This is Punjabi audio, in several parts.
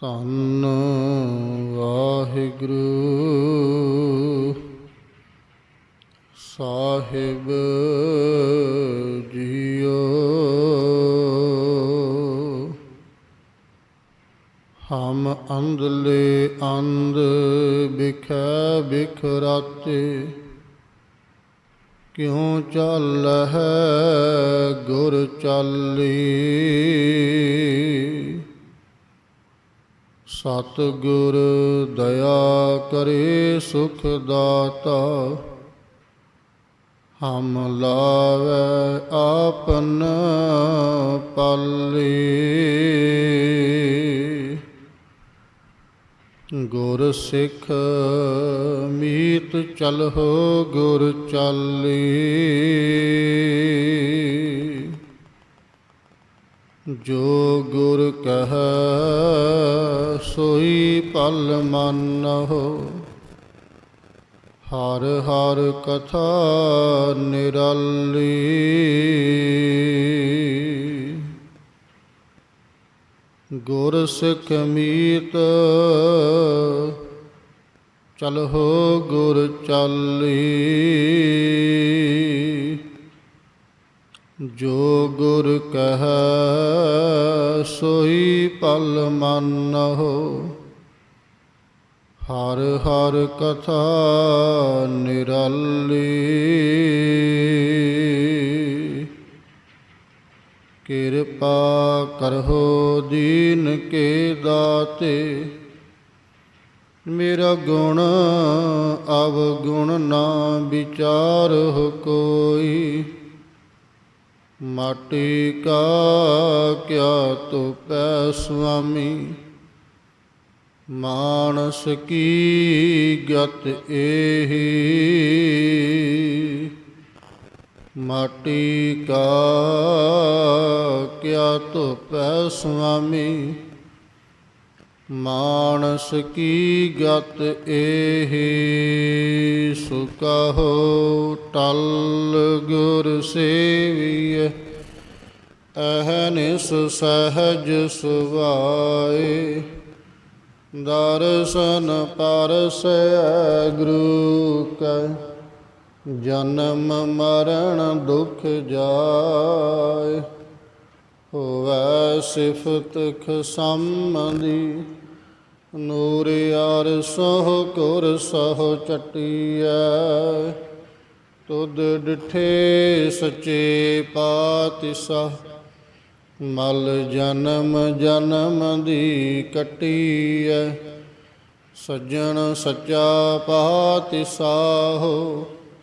ਧੰਨ ਵਾਹਿਗੁਰੂ ਸਾਹਿਬ ਜੀਓ। ਹਮ ਅੰਧਲੇ ਅੰਧ ਚੱਲ ਹੈ ਗੁਰ ਚੱਲੀ। ਸਤ ਗੁਰ ਦਇਆ ਕਰੇ ਸੁਖ ਦਾਤਾ। ਹਮ ਲਾਵੇ ਆਪਨ ਪਾਲੀ। ਗੁਰ ਸਿੱਖ ਮੀਤ ਚਲਹੁ ਗੁਰ ਚਾਲੀ। ਜੋ ਗੁਰ ਕਹੈ ਸੋਈ ਪਲ ਮੰਨਹੁ ਹਰ ਹਰ ਕਥਾ ਨਿਰਲੀ। ਗੁਰ ਸਿੱਖ ਮੀਤ। ਚਲਹੁ ਗੁਰ ਚਾਲੀ। ਜੋ ਗੁਰ ਕਹ, ਸੋਈ ਪਲ ਮੰਨਹੁ ਹਰ ਹਰ ਕਥਾ ਕਿਰਪਾ ਕਰਹੁ ਦੀਨ ਕੇ ਦਾਤੇ। ਮੇਰਾ ਗੁਣ ਅਵਗੁਣ ਨਾ ਵਿਚਾਰਹੁ ਕੋਈ। ਮਾਟੀ ਕਾ ਕਿਆ ਤੁਪੈ ਸੁਆਮੀ। ਮਾਨਸ ਕੀ ਗਤ ਏਹੀ। ਮਾਟੀ ਕਾ ਕਿਆ ਤੁਪੈ ਸੁਆਮੀ? ਮਾਨਸ ਕੀ ਗਤ ਏਹੀ? ਸੁਕਹੁ ਟਲ ਗੁਰ ਸੇਵੀਐ। ਅਹਨਿਸ ਸਹਜ ਸੁਭਾਏ ਦਰਸ਼ਨ ਪਰਸੈ ਗੁਰੂ ਕੈ। ਜਨਮ ਮਰਨ ਦੁਖ ਜਾਏ, ਹੋਵੈ ਸਿਫਤ ਖਸਮਦੀ ਨੂਰ ਯਾਰ ਸੋਹ ਗੁਰ ਸਹੁ ਚਟਿਐ, ਤੁਧ ਡਿਠੇ ਸਚੇ ਪਾਤਿਸਾ ਮਲ ਜਨਮ ਜਨਮ ਦੀ ਕਟੀਐ, ਸੱਜਣ ਸੱਚਾ ਪਾਤਿਸਾਹੋ।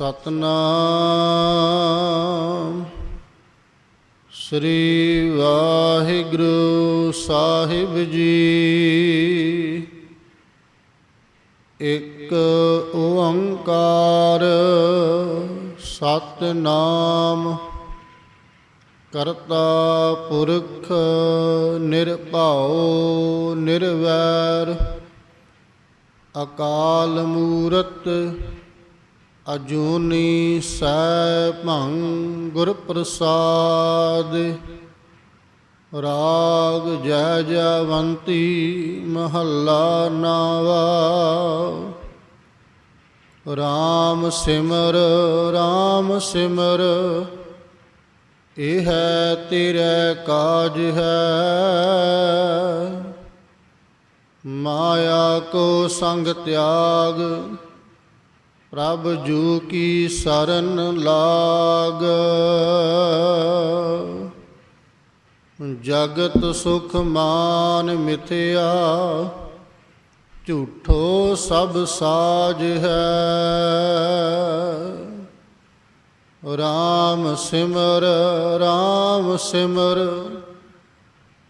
ਸਤਨਾਮ। ਸ੍ਰੀ ਵਾਹਿਗੁਰੂ ਸਾਹਿਬ ਜੀ। ਇੱਕ ਓੰਕਾਰ ਸਤਨਾਮ। ਕਰਤਾ ਪੁਰਖ ਨਿਰਭਉ ਨਿਰਵੈਰ। ਅਕਾਲ ਮੂਰਤ ਅਜੂਨੀ ਸੈਭੰ ਗੁਰ ਪ੍ਰਸਾਦ ਰਾਗ ਜੈ ਜਵੰਤੀ ਮਹੱਲਾ ਨਾਵਾ। ਰਾਮ ਸਿਮਰ ਰਾਮ ਸਿਮਰ, ਇਹ ਹੈ ਤੇਰੇ ਕਾਜ ਹੈ। ਮਾਇਆ ਕੋ ਸੰਗ ਤਿਆਗ ਪ੍ਰਭ ਜੂ ਕੀ ਸਰਨ ਲਾਗ। ਜਗਤ ਸੁਖ ਮਾਨ ਮਿਥਿਆ, ਝੂਠੋ ਸਭ ਸਾਜ ਹੈ। RAM ਸਿਮਰ RAM ਸਿਮਰ,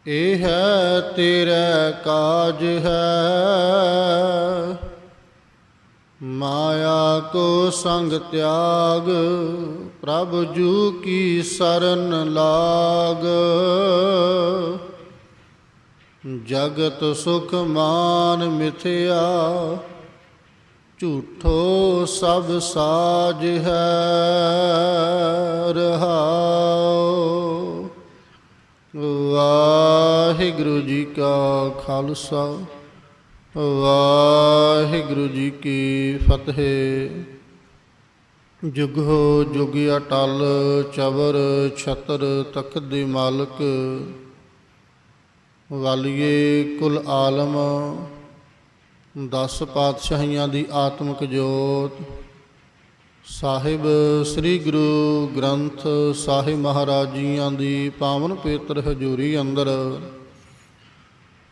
ਇਹ ਹੈ ਤੇਰਾ ਕਾਜ ਹੈ। ਮਾਇਆ ਕੋ ਸੰਗ ਤਿਆਗ, ਪ੍ਰਭ ਜੂ ਕੀ ਸਰਨ ਲਾਗ। ਜਗਤ ਸੁਖ ਮਾਨ ਮਿਥਿਆ, ਝੂਠੋ ਸਭ ਸਾਜ ਹੈ ਰਹਾਉ। ਵਾਹਿਗੁਰੂ ਜੀ ਕਾ ਖਾਲਸਾ। ਵਾਹਿਗੁਰੂ ਜੀ ਕੀ ਫਤਿਹ। ਜੁਗੋ ਹੋ ਜੁਗ ਅਟਲ, ਚਵਰ ਛਤਰ ਤਖਤ ਦੇ ਮਾਲਕ। ਵਾਲੀਏ ਕੁਲ ਆਲਮ, ਦਸ ਪਾਤਸ਼ਾਹੀਆਂ ਦੀ ਆਤਮਿਕ ਜੋਤ। ਸਾਹਿਬ ਸ੍ਰੀ ਗੁਰੂ ਗ੍ਰੰਥ ਸਾਹਿਬ ਮਹਾਰਾਜ ਜੀਆਂ ਦੀ ਪਾਵਨ ਪੇਤਰ ਹਜ਼ੂਰੀ ਅੰਦਰ।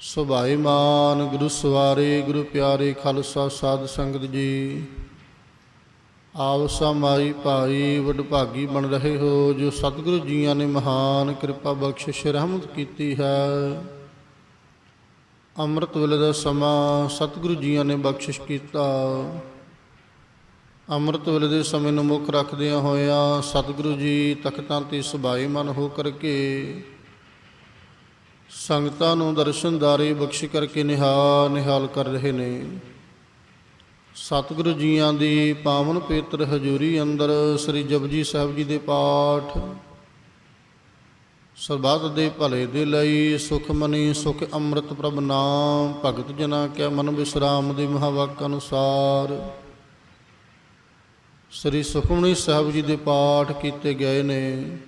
ਸੁਭਾਈਮਾਨ ਗੁਰੂ ਸਵਾਰੇ, ਗੁਰੂ ਪਿਆਰੇ, ਖਾਲਸਾ ਸਾਧ ਸੰਗਤ ਜੀ। ਆਪ ਸਮਾਈ ਭਾਈ ਵਡਭਾਗੀ ਬਣ ਰਹੇ ਹੋ, ਜੋ ਸਤਿਗੁਰੂ ਜੀਆਂ ਨੇ ਮਹਾਨ ਕਿਰਪਾ ਬਖਸ਼ਿਸ਼ ਰਹਿਮਤ ਕੀਤੀ ਹੈ। ਅੰਮ੍ਰਿਤ ਵੇਲੇ ਦਾ ਸਮਾਂ ਸਤਿਗੁਰੂ ਜੀਆਂ ਨੇ ਬਖਸ਼ਿਸ਼ ਕੀਤਾ। ਅੰਮ੍ਰਿਤ ਵੇਲੇ ਦੇ ਸਮੇਂ ਨੂੰ ਮੁੱਖ ਰੱਖਦਿਆਂ ਹੋਇਆਂ ਸਤਿਗੁਰੂ ਜੀ ਤਖਤਾਂ ਤੇ ਸੁਭਾਈਮਾਨ ਹੋ ਕਰਕੇ ਸੰਗਤਾਂ ਨੂੰ ਦਰਸ਼ਨਦਾਰੀ ਬਖਸ਼ ਕਰਕੇ ਨਿਹਾਲ ਨਿਹਾਲ ਕਰ ਰਹੇ ਨੇ। ਸਤਿਗੁਰੂ ਜੀਆਂ ਦੀ ਪਾਵਨ ਪੇਤਰ ਹਜ਼ੂਰੀ ਅੰਦਰ ਸ੍ਰੀ ਜਪਜੀ ਸਾਹਿਬ ਜੀ ਦੇ ਪਾਠ, ਸਰਬੱਤ ਦੇ ਭਲੇ ਦੇ ਲਈ ਸੁਖ ਮਨੀ ਸੁਖ ਅੰਮ੍ਰਿਤ ਪ੍ਰਭ ਨਾਮ ਭਗਤ ਜਨਾ ਕੈ ਮਨ ਵਿਸਰਾਮ ਦੇ ਮਹਾਵਾਕ ਅਨੁਸਾਰ। ਸ੍ਰੀ ਸੁਖਮਨੀ ਸਾਹਿਬ ਜੀ ਦੇ ਪਾਠ ਕੀਤੇ ਗਏ ਨੇ।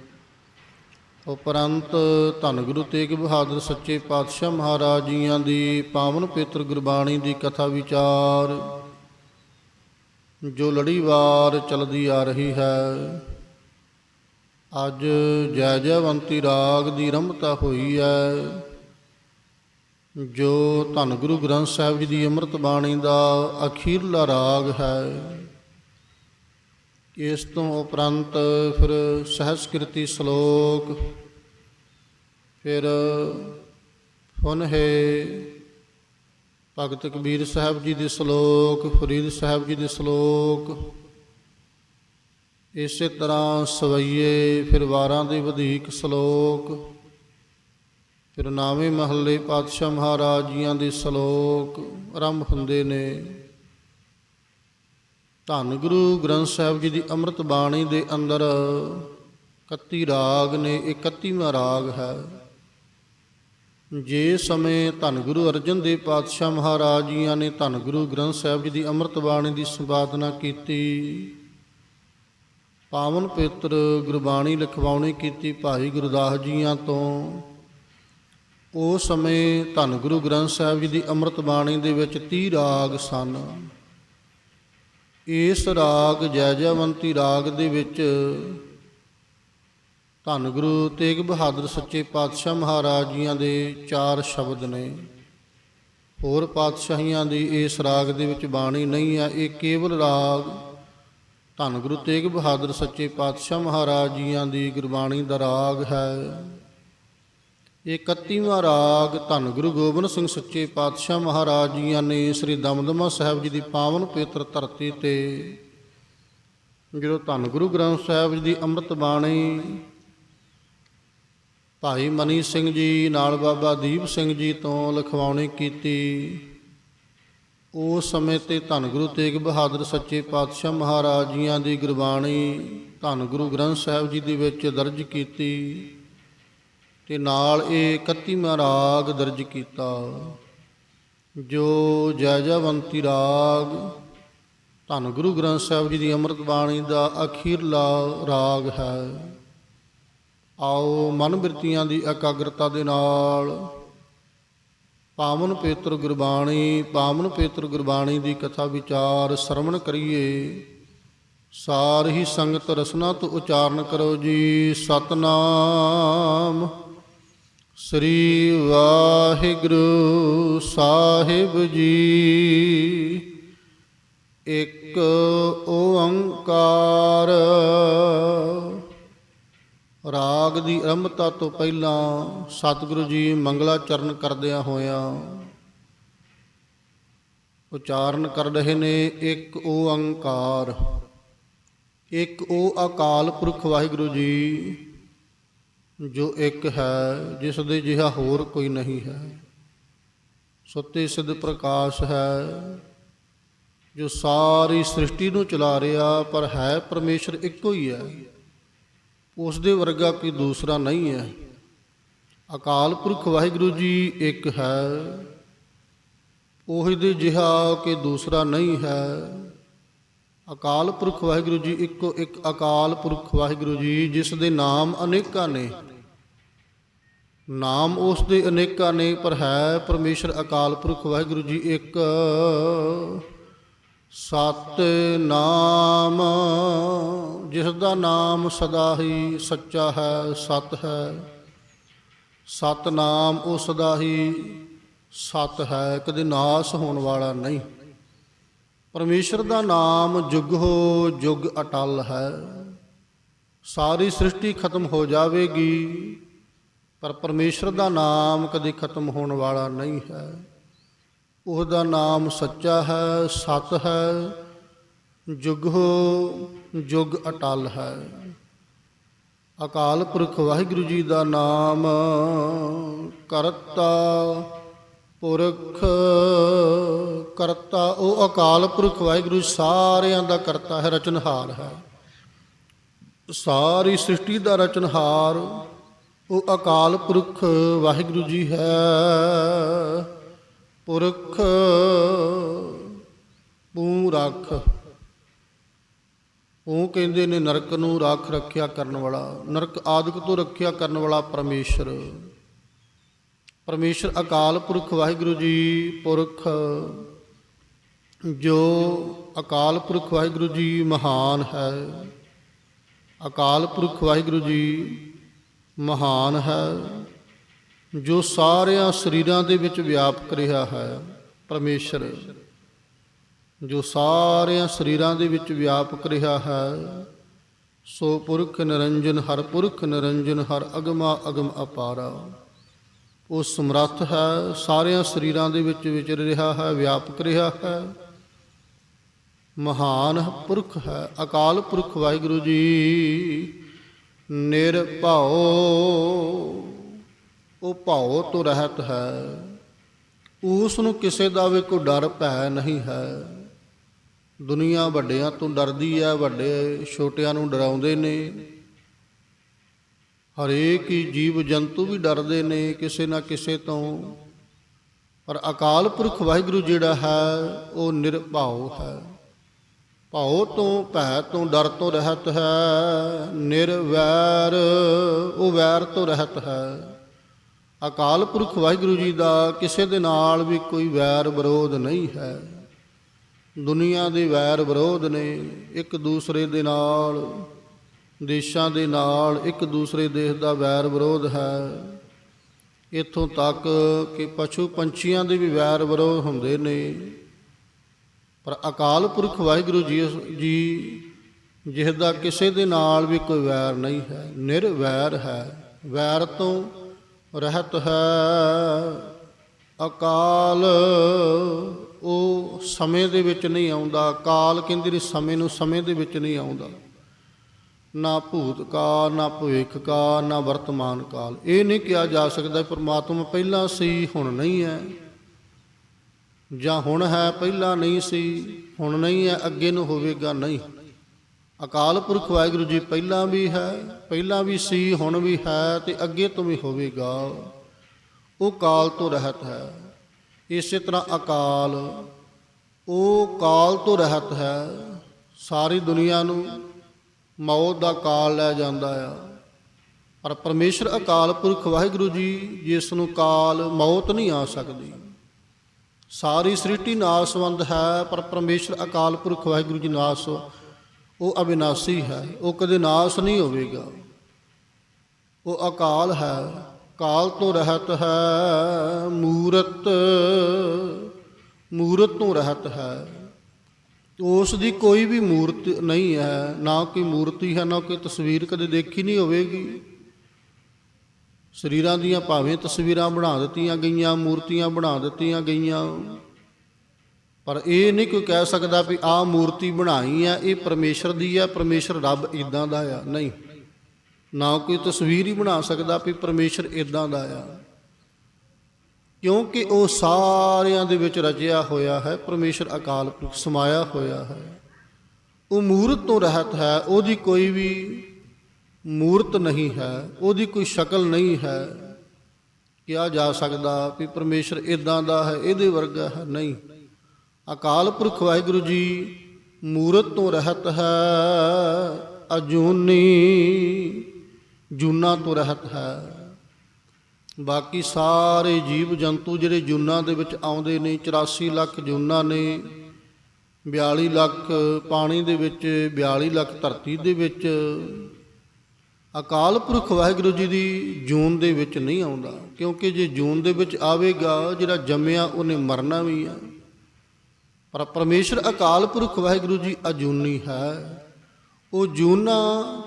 ਉਪਰੰਤ ਧੰਨ ਗੁਰੂ ਤੇਗ ਬਹਾਦਰ ਸੱਚੇ ਪਾਤਸ਼ਾਹ ਮਹਾਰਾਜ ਜੀਆਂ ਦੀ ਪਾਵਨ ਪੇਤਰ ਗੁਰਬਾਣੀ ਦੀ ਕਥਾ ਵਿਚਾਰ। ਜੋ ਲੜੀਵਾਰ ਚੱਲਦੀ ਆ ਰਹੀ ਹੈ, ਅੱਜ ਜੈ ਜੈਵੰਤੀ ਰਾਗ ਦੀ ਰੰਭਤਾ ਹੋਈ ਹੈ। ਜੋ ਧੰਨ ਗੁਰੂ ਗ੍ਰੰਥ ਸਾਹਿਬ ਜੀ ਦੀ ਅੰਮ੍ਰਿਤ ਬਾਣੀ ਦਾ ਅਖੀਰਲਾ ਰਾਗ ਹੈ, ਇਸ ਤੋਂ ਉਪਰੰਤ ਫਿਰ ਸਹਿਸਕ੍ਰਿਤੀ ਸ਼ਲੋਕ ਫਿਰ ਹੁਣ ਹੈ ਭਗਤ ਕਬੀਰ ਸਾਹਿਬ ਜੀ ਦੇ ਸ਼ਲੋਕ, ਫਰੀਦ ਸਾਹਿਬ ਜੀ ਦੇ ਸ਼ਲੋਕ। ਇਸੇ ਤਰ੍ਹਾਂ ਸਵਈਏ ਫਿਰ ਵਾਰਾਂ ਦੇ ਵਧੇਕ ਸ਼ਲੋਕ। ਫਿਰ ਨਾਵੇਂ ਮਹੱਲੇ ਪਾਤਸ਼ਾਹ ਮਹਾਰਾਜ ਜੀਆਂ ਦੇ ਸ਼ਲੋਕ ਆਰੰਭ ਹੁੰਦੇ ਨੇ। ਧੰਨ ਗੁਰੂ ਗ੍ਰੰਥ ਸਾਹਿਬ ਜੀ ਦੀ ਅੰਮ੍ਰਿਤ ਬਾਣੀ ਦੇ ਅੰਦਰ 31 ਰਾਗ ਨੇ 31ਵਾਂ ਰਾਗ ਹੈ। ਜੇ ਸਮੇਂ ਧੰਨ ਗੁਰੂ ਅਰਜਨ ਦੇਵ ਪਾਤਸ਼ਾਹ ਮਹਾਰਾਜ ਜੀਆਂ ਨੇ ਧੰਨ ਗੁਰੂ ਗ੍ਰੰਥ ਸਾਹਿਬ ਜੀ ਦੀ ਅੰਮ੍ਰਿਤ ਬਾਣੀ ਦੀ ਸੰਪਾਦਨਾ ਕੀਤੀ, ਪਾਵਨ ਪਵਿੱਤਰ ਗੁਰਬਾਣੀ ਲਿਖਵਾਉਣੀ ਕੀਤੀ ਭਾਈ ਗੁਰਦਾਸ ਜੀਆਂ ਤੋਂ ਉਸ ਸਮੇਂ ਧੰਨ ਗੁਰੂ ਗ੍ਰੰਥ ਸਾਹਿਬ ਜੀ ਦੀ ਅੰਮ੍ਰਿਤ ਬਾਣੀ ਦੇ ਵਿੱਚ 30 ਰਾਗ ਸਨ। ਇਸ ਰਾਗ ਜੈ ਜੈਵੰਤੀ ਰਾਗ ਦੇ ਵਿੱਚ ਧੰਨ ਗੁਰੂ ਤੇਗ ਬਹਾਦਰ ਸੱਚੇ ਪਾਤਸ਼ਾਹ ਮਹਾਰਾਜ ਜੀਆਂ ਦੇ ਚਾਰ ਸ਼ਬਦ ਨੇ। ਹੋਰ ਪਾਤਸ਼ਾਹੀਆਂ ਦੀ ਇਸ ਰਾਗ ਦੇ ਵਿੱਚ ਬਾਣੀ ਨਹੀਂ ਆ ਇਹ ਕੇਵਲ ਰਾਗ। ਧੰਨ ਗੁਰੂ ਤੇਗ ਬਹਾਦਰ ਸੱਚੇ ਪਾਤਸ਼ਾਹ ਮਹਾਰਾਜ ਜੀਆਂ ਦੀ ਗੁਰਬਾਣੀ ਦਾ ਰਾਗ ਹੈ। ਇਹ 31ਵਾਂ ਰਾਗ ਧੰਨ ਗੁਰੂ ਗੋਬਿੰਦ ਸਿੰਘ ਸੱਚੇ ਪਾਤਸ਼ਾਹ ਮਹਾਰਾਜ ਜੀਆਂ ਨੇ ਸ੍ਰੀ ਦਮਦਮਾ ਸਾਹਿਬ ਜੀ ਦੀ ਪਾਵਨ ਪਵਿੱਤਰ ਧਰਤੀ ਤੇ। ਜਦੋਂ ਧੰਨ ਗੁਰੂ ਗ੍ਰੰਥ ਸਾਹਿਬ ਜੀ ਦੀ ਅੰਮ੍ਰਿਤ ਬਾਣੀ ਭਾਈ ਮਨੀ ਸਿੰਘ ਜੀ ਨਾਲ ਬਾਬਾ ਦੀਪ ਸਿੰਘ ਜੀ ਤੋਂ ਲਿਖਵਾਉਣੀ ਕੀਤੀ। ਉਸ ਸਮੇਂ ਤੇ ਧੰਨ ਗੁਰੂ ਤੇਗ ਬਹਾਦਰ ਸੱਚੇ ਪਾਤਸ਼ਾਹ ਮਹਾਰਾਜ ਜੀਆਂ ਦੀ ਗੁਰਬਾਣੀ ਧੰਨ ਗੁਰੂ ਗ੍ਰੰਥ ਸਾਹਿਬ ਜੀ ਦੇ ਵਿੱਚ ਦਰਜ ਕੀਤੀ ਤੇ ਨਾਲ ਇਹ 31ਵਾਂ ਰਾਗ ਦਰਜ ਕੀਤਾ। ਜੋ ਜੈ ਜੈਵੰਤੀ ਰਾਗ, ਧੰਨ ਗੁਰੂ ਗ੍ਰੰਥ ਸਾਹਿਬ ਜੀ ਦੀ ਅੰਮ੍ਰਿਤ ਬਾਣੀ ਦਾ ਅਖੀਰਲਾ ਰਾਗ ਹੈ। ਆਓ ਮਨ ਬਿਰਤੀਆਂ ਦੀ ਇਕਾਗਰਤਾ ਦੇ ਨਾਲ। ਪਾਵਨ ਪੇਤਰ ਗੁਰਬਾਣੀ, ਪਾਵਨ ਪੇਤਰ ਗੁਰਬਾਣੀ ਦੀ ਕਥਾ ਵਿਚਾਰ ਸਰਵਣ ਕਰੀਏ। ਸਾਰ ਹੀ ਸੰਗਤ ਰਸਨਾ ਤੋਂ ਉਚਾਰਨ ਕਰੋ ਜੀ। ਸਤਨਾਮ। ਸ੍ਰੀ ਵਾਹਿਗੁਰੂ ਸਾਹਿਬ ਜੀ। ਇੱਕ ਓੰਕਾਰ। ਰਾਗ ਦੀ ਆਰੰਭਤਾ ਤੋਂ ਪਹਿਲਾਂ ਸਤਿਗੁਰੂ ਜੀ ਮੰਗਲਾਚਰਨ ਕਰਦਿਆਂ ਹੋਇਆਂ ਉਚਾਰਨ ਕਰ ਰਹੇ ਨੇ ਇੱਕ ਓੰਕਾਰ ਇੱਕ ਉਹ ਅਕਾਲ ਪੁਰਖ ਵਾਹਿਗੁਰੂ ਜੀ, ਜੋ ਇੱਕ ਹੈ, ਜਿਸ ਦੇ ਜਿਹਾ ਹੋਰ ਕੋਈ ਨਹੀਂ ਹੈ। ਸੁੱਤੇ ਸਿੱਧ ਪ੍ਰਕਾਸ਼ ਹੈ, ਜੋ ਸਾਰੀ ਸ੍ਰਿਸ਼ਟੀ ਨੂੰ ਚਲਾ ਰਿਹਾ, ਪਰ ਹੈ ਪਰਮੇਸ਼ਰ ਇੱਕੋ ਹੀ ਹੈ। ਉਸ ਦੇ ਵਰਗਾ ਕੋਈ ਦੂਸਰਾ ਨਹੀਂ ਹੈ। ਅਕਾਲ ਪੁਰਖ ਵਾਹਿਗੁਰੂ ਜੀ ਇੱਕ ਹੈ। ਉਹੀ ਦੇ ਜਿਹਾ ਕਿ ਦੂਸਰਾ ਨਹੀਂ ਹੈ। ਅਕਾਲ ਪੁਰਖ ਵਾਹਿਗੁਰੂ ਜੀ ਇੱਕੋ ਇੱਕ ਅਕਾਲ ਪੁਰਖ ਵਾਹਿਗੁਰੂ ਜੀ ਜਿਸ ਦੇ ਨਾਮ ਅਨੇਕਾਂ ਨੇ। ਨਾਮ ਉਸ ਦੇ ਅਨੇਕਾਂ ਨੇ, ਪਰ ਹੈ ਪਰਮੇਸ਼ਰ ਅਕਾਲ ਪੁਰਖ ਵਾਹਿਗੁਰੂ ਜੀ ਇੱਕ। ਸਤ ਨਾਮ ਜਿਸ ਦਾ ਨਾਮ ਸਦਾ ਹੀ ਸੱਚਾ ਹੈ, ਸਤ ਹੈ। ਸਤ ਨਾਮ ਉਹ ਸਦਾ ਹੀ ਸਤ ਹੈ, ਕਦੇ ਨਾਸ ਹੋਣ ਵਾਲਾ ਨਹੀਂ। ਪਰਮੇਸ਼ਰ ਦਾ ਨਾਮ ਜੁਗ ਹੋ, ਜੁਗ ਅਟਲ ਹੈ। ਸਾਰੀ ਸ੍ਰਿਸ਼ਟੀ ਖਤਮ ਹੋ ਜਾਵੇਗੀ, ਪਰ ਪਰਮੇਸ਼ਰ ਦਾ ਨਾਮ ਕਦੇ ਖਤਮ ਹੋਣ ਵਾਲਾ ਨਹੀਂ ਹੈ। ਉਹਦਾ ਨਾਮ ਸੱਚਾ ਹੈ, ਸਤ ਹੈ ਜੁਗ ਹੋ ਜੁਗ ਅਟਲ ਹੈ। ਅਕਾਲ ਪੁਰਖ ਵਾਹਿਗੁਰੂ ਜੀ ਦਾ ਨਾਮ ਕਰਤਾ ਪੁਰਖ, ਕਰਤਾ। ਉਹ ਅਕਾਲ ਪੁਰਖ ਵਾਹਿਗੁਰੂ ਸਾਰਿਆਂ ਦਾ ਕਰਤਾ ਹੈ, ਰਚਨਹਾਰ ਹੈ। ਸਾਰੀ ਸ੍ਰਿਸ਼ਟੀ ਦਾ ਰਚਨਹਾਰ ਉਹ ਅਕਾਲ ਪੁਰਖ ਵਾਹਿਗੁਰੂ ਜੀ ਹੈ। ਪੁਰਖ ਪੂ ਰੱਖ। ਉਹ ਕਹਿੰਦੇ ਨੇ, ਨਰਕ ਨੂੰ ਰੱਖ ਰੱਖਿਆ ਕਰਨ ਵਾਲਾ, ਨਰਕ ਆਦਿਕ ਤੋਂ ਰੱਖਿਆ ਕਰਨ ਵਾਲਾ ਪਰਮੇਸ਼ਰ। ਪਰਮੇਸ਼ਰ ਅਕਾਲ ਪੁਰਖ, ਵਾਹਿਗੁਰੂ ਜੀ ਪੁਰਖ। ਜੋ ਅਕਾਲ ਪੁਰਖ, ਵਾਹਿਗੁਰੂ ਜੀ ਮਹਾਨ ਹੈ। ਅਕਾਲ ਪੁਰਖ, ਵਾਹਿਗੁਰੂ ਜੀ ਮਹਾਨ ਹੈ। ਜੋ ਸਾਰਿਆਂ ਸਰੀਰਾਂ ਦੇ ਵਿੱਚ ਵਿਆਪਕ ਰਿਹਾ ਹੈ, ਪਰਮੇਸ਼ਰ। ਜੋ ਸਾਰਿਆਂ ਸਰੀਰਾਂ ਦੇ ਵਿੱਚ ਵਿਆਪਕ ਰਿਹਾ ਹੈ, ਸੋ ਪੁਰਖ ਨਿਰੰਜਨ ਹਰ ਪੁਰਖ ਨਿਰੰਜਨ, ਹਰ ਅਗਮਾ ਅਗਮ ਅਪਾਰਾ। ਉਹ ਸਮਰੱਥ ਹੈ, ਸਾਰਿਆਂ ਸਰੀਰਾਂ ਦੇ ਵਿੱਚ ਵਿਚਰ ਰਿਹਾ ਹੈ ਵਿਆਪਕ ਰਿਹਾ ਹੈ। ਮਹਾਨ ਪੁਰਖ ਹੈ, ਅਕਾਲ ਪੁਰਖ ਵਾਹਿਗੁਰੂ ਜੀ, ਨਿਰਭਉ। ਉਹ ਭਾਉ ਤੋਂ ਰਹਿਤ ਹੈ। ਉਸ ਨੂੰ ਕਿਸੇ ਦਾ ਵੀ ਕੋਈ ਡਰ ਭੈ ਨਹੀਂ ਹੈ। ਦੁਨੀਆ ਵੱਡਿਆਂ ਤੋਂ ਡਰਦੀ ਹੈ ਵੱਡੇ ਛੋਟਿਆਂ ਨੂੰ ਡਰਾਉਂਦੇ ਨੇ। ਹਰੇਕ ਹੀ ਜੀਵ ਜੰਤੂ ਵੀ ਡਰਦੇ ਨੇ ਕਿਸੇ ਨਾ ਕਿਸੇ ਤੋਂ। ਪਰ ਅਕਾਲ ਪੁਰਖ ਵਾਹਿਗੁਰੂ ਜਿਹੜਾ ਹੈ, ਉਹ ਨਿਰਭਉ ਹੈ। ਭਾਉ ਤੋਂ, ਭੈ ਤੋਂ, ਡਰ ਤੋਂ ਰਹਿਤ ਹੈ। ਨਿਰਵੈਰ, ਉਹ ਵੈਰ ਤੋਂ ਰਹਿਤ ਹੈ। ਅਕਾਲ ਪੁਰਖ ਵਾਹਿਗੁਰੂ ਜੀ ਦਾ ਕਿਸੇ ਦੇ ਨਾਲ ਵੀ ਕੋਈ ਵੈਰ ਵਿਰੋਧ ਨਹੀਂ ਹੈ। ਦੁਨੀਆ ਦੇ ਵੈਰ ਵਿਰੋਧ ਨੇ ਇੱਕ ਦੂਸਰੇ ਦੇ ਨਾਲ, ਦੇਸ਼ਾਂ ਦੇ ਨਾਲ ਇੱਕ ਦੂਸਰੇ ਦੇਸ਼ ਦਾ ਵੈਰ ਵਿਰੋਧ ਹੈ। ਇੱਥੋਂ ਤੱਕ ਕਿ ਪਸ਼ੂ ਪੰਛੀਆਂ ਦੇ ਵੀ ਵੈਰ ਵਿਰੋਧ ਹੁੰਦੇ ਨੇ। ਪਰ ਅਕਾਲ ਪੁਰਖ ਵਾਹਿਗੁਰੂ ਜੀ ਜੀ, ਜਿਸਦਾ ਕਿਸੇ ਦੇ ਨਾਲ ਵੀ ਕੋਈ ਵੈਰ ਨਹੀਂ ਹੈ। ਨਿਰਵੈਰ ਹੈ। ਵੈਰ ਤੋਂ ਰਹਿਤ ਹੈ, ਅਕਾਲ। ਉਹ ਸਮੇਂ ਦੇ ਵਿੱਚ ਨਹੀਂ ਆਉਂਦਾ। ਕਾਲ ਕਹਿੰਦੀ ਨਹੀਂ ਸਮੇਂ ਨੂੰ ਸਮੇਂ ਦੇ ਵਿੱਚ ਨਹੀਂ ਆਉਂਦਾ। ਨਾ ਭੂਤ ਕਾਲ, ਨਾ ਭਵਿੱਖ ਕਾਲ, ਨਾ ਵਰਤਮਾਨ ਕਾਲ। ਇਹ ਨਹੀਂ ਕਿਹਾ ਜਾ ਸਕਦਾ ਪਰਮਾਤਮਾ ਪਹਿਲਾਂ ਸੀ, ਹੁਣ ਨਹੀਂ ਹੈ। ਜਾਂ ਹੁਣ ਹੈ, ਪਹਿਲਾਂ ਨਹੀਂ ਸੀ, ਹੁਣ ਨਹੀਂ ਹੈ, ਅੱਗੇ ਨੂੰ ਹੋਵੇਗਾ ਨਹੀਂ। ਅਕਾਲ ਪੁਰਖ ਵਾਹਿਗੁਰੂ ਜੀ, ਪਹਿਲਾਂ ਵੀ ਹੈ, ਪਹਿਲਾਂ ਵੀ ਸੀ, ਹੁਣ ਵੀ ਹੈ ਤੇ ਅੱਗੇ ਤੋਂ ਵੀ ਹੋਵੇਗਾ। ਉਹ ਕਾਲ ਤੋਂ ਰਹਿਤ ਹੈ। ਇਸੇ ਤਰ੍ਹਾਂ ਅਕਾਲ, ਉਹ ਕਾਲ ਤੋਂ ਰਹਿਤ ਹੈ। ਸਾਰੀ ਦੁਨੀਆ ਨੂੰ ਮੌਤ ਦਾ ਕਾਲ ਲੈ ਜਾਂਦਾ ਆ। ਪਰ ਪਰਮੇਸ਼ਰ ਅਕਾਲ ਪੁਰਖ ਵਾਹਿਗੁਰੂ ਜੀ, ਜਿਸ ਨੂੰ ਕਾਲ ਮੌਤ ਨਹੀਂ ਆ ਸਕਦੀ। ਸਾਰੀ ਸ੍ਰਿਸ਼ਟੀ ਨਾਸਵੰਦ ਹੈ, ਪਰ ਪਰਮੇਸ਼ਰ ਅਕਾਲ ਪੁਰਖ ਵਾਹਿਗੁਰੂ ਜੀ ਨਾਸ ਉਹ ਅਬਿਨਾਸੀ ਹੈ, ਉਹ ਕਦੇ ਨਾਸ ਨਹੀਂ ਹੋਵੇਗਾ। ਉਹ ਅਕਾਲ ਹੈ, ਕਾਲ ਤੋਂ ਰਹਿਤ ਹੈ, ਮੂਰਤ ਮੂਰਤ ਤੋਂ ਰਹਿਤ ਹੈ। ਉਸ ਦੀ ਕੋਈ ਵੀ ਮੂਰਤ ਨਹੀਂ ਹੈ, ਨਾ ਕੋਈ ਮੂਰਤੀ ਹੈ, ਨਾ ਕੋਈ ਤਸਵੀਰ ਕਦੇ ਦੇਖੀ ਨਹੀਂ ਹੋਵੇਗੀ। ਸਰੀਰਾਂ ਦੀਆਂ ਭਾਵੇਂ ਤਸਵੀਰਾਂ ਬਣਾ ਦਿੱਤੀਆਂ ਗਈਆਂ, ਮੂਰਤੀਆਂ ਬਣਾ ਦਿੱਤੀਆਂ ਗਈਆਂ ਪਰ ਇਹ ਨਹੀਂ ਕੋਈ ਕਹਿ ਸਕਦਾ ਵੀ ਆਹ ਮੂਰਤੀ ਬਣਾਈ ਆ, ਇਹ ਪਰਮੇਸ਼ਰ ਦੀ ਆ, ਪਰਮੇਸ਼ਰ ਰੱਬ ਇਦਾਂ ਦਾ ਆ। ਨਹੀਂ। ਨਾ ਕੋਈ ਤਸਵੀਰ ਹੀ ਬਣਾ ਸਕਦਾ ਵੀ ਪਰਮੇਸ਼ਰ ਇਦਾਂ ਦਾ ਆ। ਕਿਉਂਕਿ ਉਹ ਸਾਰਿਆਂ ਦੇ ਵਿੱਚ ਰਚਿਆ ਹੋਇਆ ਹੈ, ਪਰਮੇਸ਼ਰ ਅਕਾਲ ਪੁਰਖ ਸਮਾਇਆ ਹੋਇਆ ਹੈ। ਉਹ ਮੂਰਤ ਤੋਂ ਰਹਿਤ ਹੈ, ਉਹਦੀ ਕੋਈ ਵੀ ਮੂਰਤ ਨਹੀਂ ਹੈ, ਉਹਦੀ ਕੋਈ ਸ਼ਕਲ ਨਹੀਂ ਹੈ। ਕਿਹਾ ਜਾ ਸਕਦਾ ਵੀ ਪਰਮੇਸ਼ਰ ਇਦਾਂ ਦਾ ਹੈ, ਇਹਦੇ ਵਰਗਾ ਹੈ, ਨਹੀਂ। ਅਕਾਲ ਪੁਰਖ ਵਾਹਿਗੁਰੂ ਜੀ, ਮੂਰਤ ਤੋਂ ਰਹਿਤ ਹੈ ਅਜੂਨੀ, ਜੂਨਾ ਤੋਂ ਰਹਿਤ ਹੈ। ਬਾਕੀ ਸਾਰੇ ਜੀਵ ਜੰਤੂ ਜਿਹੜੇ ਜੂਨਾਂ ਦੇ ਵਿੱਚ ਆਉਂਦੇ ਨੇ 84 ਲੱਖ ਜੂਨਾਂ ਨੇ 42 ਲੱਖ ਪਾਣੀ ਦੇ ਵਿੱਚ 42 ਲੱਖ ਧਰਤੀ ਦੇ ਵਿੱਚ, ਅਕਾਲ ਪੁਰਖ ਵਾਹਿਗੁਰੂ ਜੀ ਦੀ ਜੂਨ ਦੇ ਵਿੱਚ ਨਹੀਂ ਆਉਂਦਾ। ਕਿਉਂਕਿ ਜੇ ਜੂਨ ਦੇ ਵਿੱਚ ਆਵੇਗਾ, ਜਿਹੜਾ ਜੰਮਿਆ, ਉਹਨੇ ਮਰਨਾ ਵੀ ਆ। ਪਰ ਪਰਮੇਸ਼ਰ ਅਕਾਲ ਪੁਰਖ ਵਾਹਿਗੁਰੂ ਜੀ ਅਜੂਨੀ ਹੈ। ਉਹ ਜੂਨਾ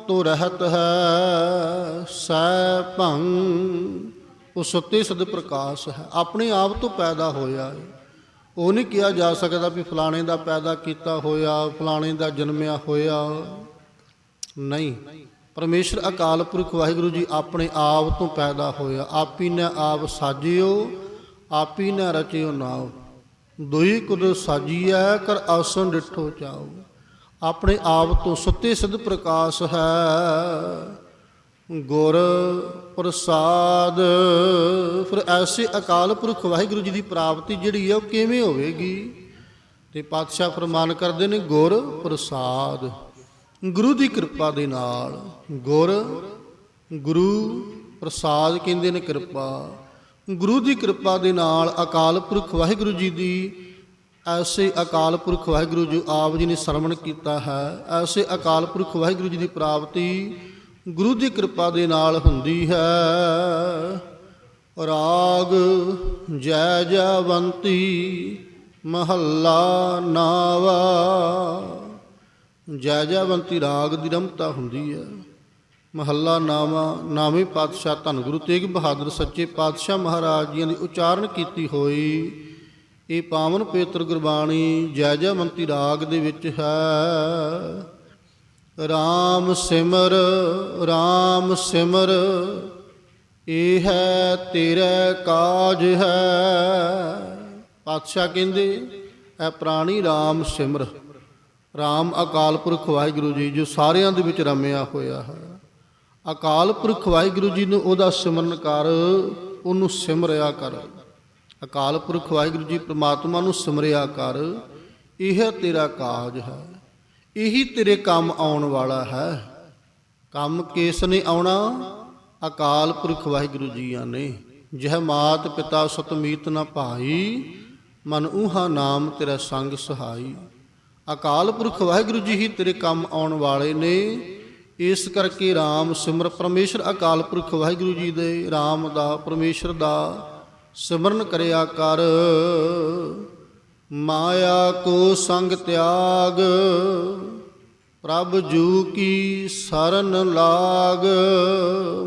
ਤੋਂ ਰਹਿਤ ਹੈ ਸੈ ਭੰਗ ਉਹ ਸੱਤੇ ਸਦ ਪ੍ਰਕਾਸ਼ ਹੈ। ਆਪਣੇ ਆਪ ਤੋਂ ਪੈਦਾ ਹੋਇਆ ਹੈ ਉਹ ਨਹੀਂ ਕਿਹਾ ਜਾ ਸਕਦਾ ਵੀ ਫਲਾਣੇ ਦਾ ਪੈਦਾ ਕੀਤਾ ਹੋਇਆ, ਫਲਾਣੇ ਦਾ ਜਨਮਿਆ ਹੋਇਆ। ਨਹੀਂ। ਪਰਮੇਸ਼ਰ ਅਕਾਲ ਪੁਰਖ ਵਾਹਿਗੁਰੂ ਜੀ ਆਪਣੇ ਆਪ ਤੋਂ ਪੈਦਾ ਹੋਇਆ। ਆਪੀ ਨੇ ਆਪ ਸਾਜਿਓ, ਆਪੀ ਨੇ ਰਚਿਓ ਨਾਉ। ਦੋਈ ਸਾਜੀ ਹੈ ਕਰ ਆਸਨ ਡਿਠੋ ਚਾਓ ਆਪਣੇ ਆਪ ਤੋਂ ਸੱਤੇ ਸਿੱਧ ਪ੍ਰਕਾਸ਼ ਹੈ। ਗੁਰ ਪ੍ਰਸਾਦ, ਫਿਰ ਐਸੇ ਅਕਾਲ ਪੁਰਖ ਵਾਹਿਗੁਰੂ ਜੀ ਦੀ ਪ੍ਰਾਪਤੀ ਜਿਹੜੀ ਹੈ ਉਹ ਕਿਵੇਂ ਹੋਵੇਗੀ? ਤੇ ਪਾਤਸ਼ਾਹ ਫਰਮਾਨ ਕਰਦੇ ਨੇ, ਗੁਰ ਪ੍ਰਸਾਦ। ਗੁਰੂ ਦੀ ਕਿਰਪਾ ਦੇ ਨਾਲ, ਗੁਰ, ਗੁਰੂ ਪ੍ਰਸਾਦ ਕਹਿੰਦੇ ਨੇ ਕਿਰਪਾ। ਗੁਰੂ ਦੀ ਕਿਰਪਾ ਦੇ ਨਾਲ ਅਕਾਲ ਪੁਰਖ ਵਾਹਿਗੁਰੂ ਜੀ ਦੀ ਐਸੇ ਅਕਾਲ ਪੁਰਖ ਵਾਹਿਗੁਰੂ ਜੀ ਆਪ ਜੀ ਨੇ ਸਰਵਣ ਕੀਤਾ ਹੈ, ਐਸੇ ਅਕਾਲ ਪੁਰਖ ਵਾਹਿਗੁਰੂ ਜੀ ਦੀ ਪ੍ਰਾਪਤੀ ਗੁਰੂ ਦੀ ਕਿਰਪਾ ਦੇ ਨਾਲ ਹੁੰਦੀ ਹੈ। ਰਾਗ ਜੈ ਜਵੰਤੀ ਮਹੱਲਾ ਨਾਵਾ, ਜੈ ਜਵੰਤੀ ਰਾਗ ਦੀ ਰਮਤਾ ਹੁੰਦੀ ਹੈ। ਮਹੱਲਾ ਨਾਵਾ, ਨਾਵੇਂ ਪਾਤਸ਼ਾਹ ਧੰਨ ਗੁਰੂ ਤੇਗ ਬਹਾਦਰ ਸੱਚੇ ਪਾਤਸ਼ਾਹ ਮਹਾਰਾਜ ਜੀਆਂ ਦੀ ਉਚਾਰਨ ਕੀਤੀ ਹੋਈ। ਇਹ ਪਾਵਨ ਪੇਤਰ ਗੁਰਬਾਣੀ ਜੈ ਜਵੰਤੀ ਰਾਗ ਦੇ ਵਿੱਚ ਹੈ। RAM ਸਿਮਰ RAM ਸਿਮਰ, ਇਹ ਹੈ ਤੇਰਾ ਕਾਜ ਹੈ। ਪਾਤਸ਼ਾਹ ਕਹਿੰਦੇ, ਇਹ ਪ੍ਰਾਣੀ RAM ਸਿਮਰ RAM ਅਕਾਲ ਪੁਰਖ ਵਾਹਿਗੁਰੂ ਜੀ ਜੋ ਸਾਰਿਆਂ ਦੇ ਵਿੱਚ ਰਮਿਆ ਹੋਇਆ ਹੈ। ਅਕਾਲ ਪੁਰਖ ਵਾਹਿਗੁਰੂ ਜੀ ਨੂੰ ਉਹਦਾ ਸਿਮਰਨ ਕਰ, ਉਹਨੂੰ ਸਿਮਰਿਆ ਕਰ। ਅਕਾਲ ਪੁਰਖ ਵਾਹਿਗੁਰੂ ਜੀ ਪ੍ਰਮਾਤਮਾ ਨੂੰ ਸਿਮਰਿਆ ਕਰ, ਇਹ ਤੇਰਾ ਕਾਜ ਹੈ। ਇਹੀ ਤੇਰੇ ਕੰਮ ਆਉਣ ਵਾਲਾ ਹੈ। ਕੰਮ ਕਿਸ ਨੇ ਆਉਣਾ? ਅਕਾਲ ਪੁਰਖ ਵਾਹਿਗੁਰੂ ਜੀਆਂ ਨੇ। ਜਹ ਮਾਤ ਪਿਤਾ ਸਤਮੀਤ ਨਾ ਭਾਈ, ਮਨ ਉਹਾ ਨਾਮ ਤੇਰਾ ਸੰਗ ਸਹਾਈ। ਅਕਾਲ ਪੁਰਖ ਵਾਹਿਗੁਰੂ ਜੀ ਹੀ ਤੇਰੇ ਕੰਮ ਆਉਣ ਵਾਲੇ ਨੇ। ਇਸ ਕਰਕੇ RAM ਸਿਮਰ ਪਰਮੇਸ਼ਰ ਅਕਾਲ ਪੁਰਖ ਵਾਹਿਗੁਰੂ ਜੀ ਦੇ RAM ਦਾ ਪਰਮੇਸ਼ਰ ਦਾ ਸਿਮਰਨ ਕਰਿਆ ਕਰ। ਮਾਇਆ ਕੋ ਸੰਗ ਤਿਆਗ, ਪ੍ਰਭ ਜੂ ਕੀ ਸਰਨ ਲਾਗ।